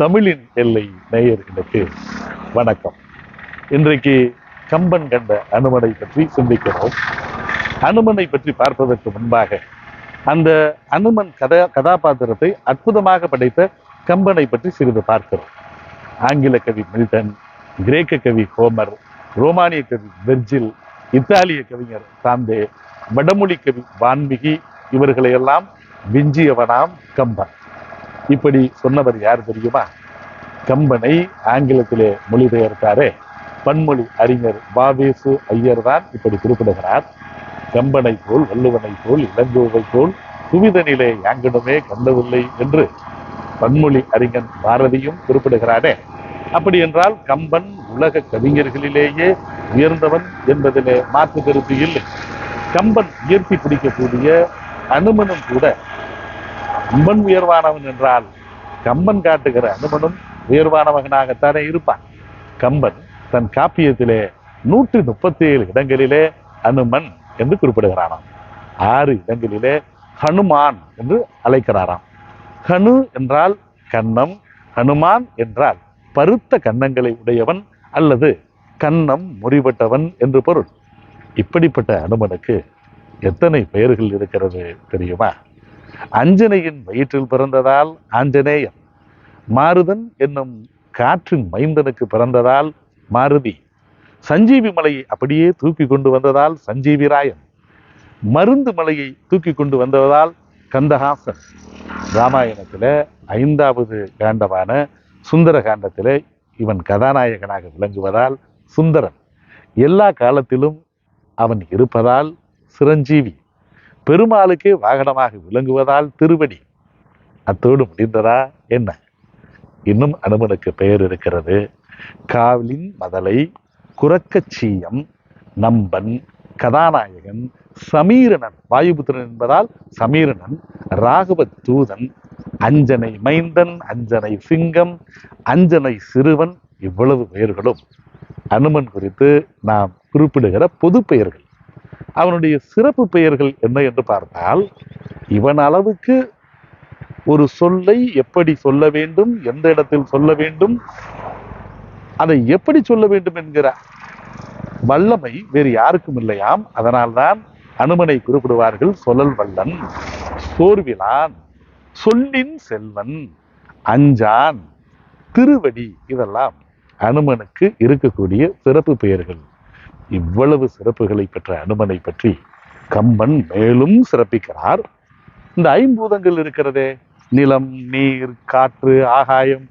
தமிழின் எல்லை நேயர்களுக்கு வணக்கம். இன்றைக்கு கம்பன் கண்ட அனுமனை பற்றி சிந்திக்கிறோம். அனுமனை பற்றி பார்ப்பதற்கு முன்பாக அந்த அனுமன் கதா கதாபாத்திரத்தை அற்புதமாக படைத்த கம்பனை பற்றி சிறிது பார்க்கிறோம். ஆங்கில கவி மில்டன் கிரேக்க கவி ஹோமர் ரோமானிய கவி வெர்ஜில் இத்தாலிய கவிஞர் தாந்தே வடமொழி கவி வான்மிகி இவர்களையெல்லாம் விஞ்சியவனாம் கம்பன். இப்படி சொன்னவர் யார் தெரியுமா? கம்பனை ஆங்கிலத்திலே மொழிபெயர்த்தாரே. பன்மொழி அறிஞர் பாவேசு ஐயர் தான் இப்படி குறிப்பிடுகிறார். கம்பனை போல் வள்ளுவனை போல் இளங்கோவை போல் துவிதனிலே யாங்கிடமே கண்டவில்லை என்று பன்மொழி அறிஞன் பாரதியும் குறிப்பிடுகிறானே. அப்படி என்றால் கம்பன் உலக கவிஞர்களிலேயே உயர்ந்தவன் என்பதிலே மாற்று கருத்து இல்லை. கம்பன் உயர்த்தி பிடிக்கக்கூடிய அனுமனும் கூட கம்பன் உயர்வானவன் என்றால் கம்பன் காட்டுகிற அனுமனும் உயர்வானவகனாகத்தானே இருப்பான். கம்பன் தன் காப்பியத்திலே நூற்றி முப்பத்தி ஏழு இடங்களிலே அனுமன் என்று குறிப்பிடுகிறானாம். ஆறு இடங்களிலே ஹனுமான் என்று அழைக்கிறாராம். ஹனு என்றால் கன்னம் ஹனுமான் என்றால் பருத்த கன்னங்களை உடையவன் அல்லது கன்னம் முறிபட்டவன் என்று பொருள். இப்படிப்பட்ட அனுமனுக்கு எத்தனை பெயர்கள் இருக்கிறது தெரியுமா? அஞ்சனையின் வயிற்றில் பிறந்ததால் ஆஞ்சநேயன் மாருதன் என்னும் காற்றின் மைந்தனுக்கு பிறந்ததால் மாருதி. சஞ்சீவி மலையை அப்படியே தூக்கி கொண்டு வந்ததால் சஞ்சீவி ராயன். மருந்து மலையை தூக்கி கொண்டு வந்ததால் கந்தஹாசன். ராமாயணத்தில் ஐந்தாவது காண்டமான சுந்தர காண்டத்தில் இவன் கதாநாயகனாக விளங்குவதால் சுந்தரன். எல்லா காலத்திலும் அவன் இருப்பதால் சிரஞ்சீவி. பெருமாளுக்கு வாகனமாக விளங்குவதால் திருவடி. அத்தோடு முடிந்ததா? என்ன? இன்னும் அனுமனுக்கு பெயர் இருக்கிறது. காவலின் மதலை குரக்கச்சீயம் நம்பன் கதாநாயகன் சமீரனன் வாயுபுத்திரன் என்பதால் சமீரனன் ராகவ தூதன் அஞ்சனை மைந்தன் அஞ்சனை சிங்கம் அஞ்சனை சிறுவன் இவ்வளவு பெயர்களும். அனுமன் குறித்து நாம் குறிப்பிடுகிற பொது பெயர்கள் அவனுடைய சிறப்பு பெயர்கள் என்ன என்று பார்த்தால் இவன் அளவுக்கு ஒரு சொல்லை எப்படி சொல்ல வேண்டும் எந்த இடத்தில் சொல்ல வேண்டும் அதை எப்படி சொல்ல வேண்டும் என்கிற வல்லமை வேறு யாருக்கும் இல்லையாம். அதனால்தான் அனுமனை குறிப்பிடுவார்கள் சொல்லல் வல்லன் சோர்விலான் சொல்லின் செல்வன் அஞ்சான் திருவடி இதெல்லாம் அனுமனுக்கு இருக்கக்கூடிய சிறப்பு பெயர்கள். இவ்வளவு சிறப்புகளை பெற்ற அனுமனை பற்றி கம்பன் மேலும் சிறப்பிக்கிறார். இந்த ஐம்பூதங்கள் இருக்கிறதே நிலம் நீர் காற்று ஆகாயம்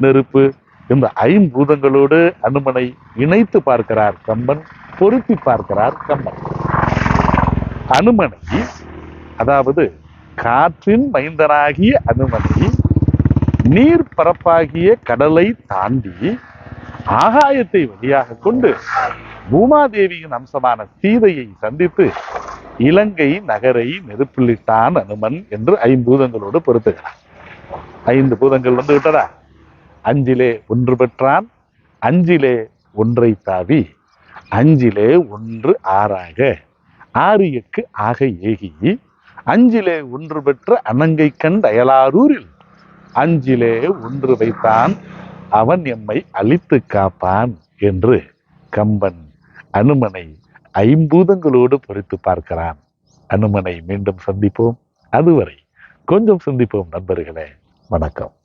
நெருப்பு இந்த ஐம்பூதங்களோடு அனுமனை இணைத்து பார்க்கிறார் கம்பன் பொருத்தி பார்க்கிறார் கம்பன் அனுமனை அதாவது காற்றின் மைந்தனாகிய அனுமனை நீர் பரப்பாகிய கடலை தாண்டி ஆகாயத்தை வழியாக கொண்டு பூமாதேவியின் அம்சமான சீதையை சந்தித்து இலங்கை நகரை நெருப்பிலிட்டான் அனுமன் என்று ஐம்பூதங்களோடு பொருத்துகிறார். ஐந்து பூதங்கள் வந்து விட்டதா? அஞ்சிலே ஒன்று பெற்றான் அஞ்சிலே ஒன்றை தாவி அஞ்சிலே ஒன்று ஆறாக ஆறு எக்கு ஆக ஏகி அஞ்சிலே ஒன்று பெற்ற அனங்கை கண்ட அயலாரூரில் அஞ்சிலே ஒன்று வைத்தான் அவன் எம்மை அழித்து காப்பான் என்று கம்பன் அனுமனை ஐம்பூதங்களோடு பொறித்து பார்க்கிறான். அனுமனை மீண்டும் சந்திப்போம். அதுவரை கொஞ்சம் சிந்திப்போம் நண்பர்களே. வணக்கம்.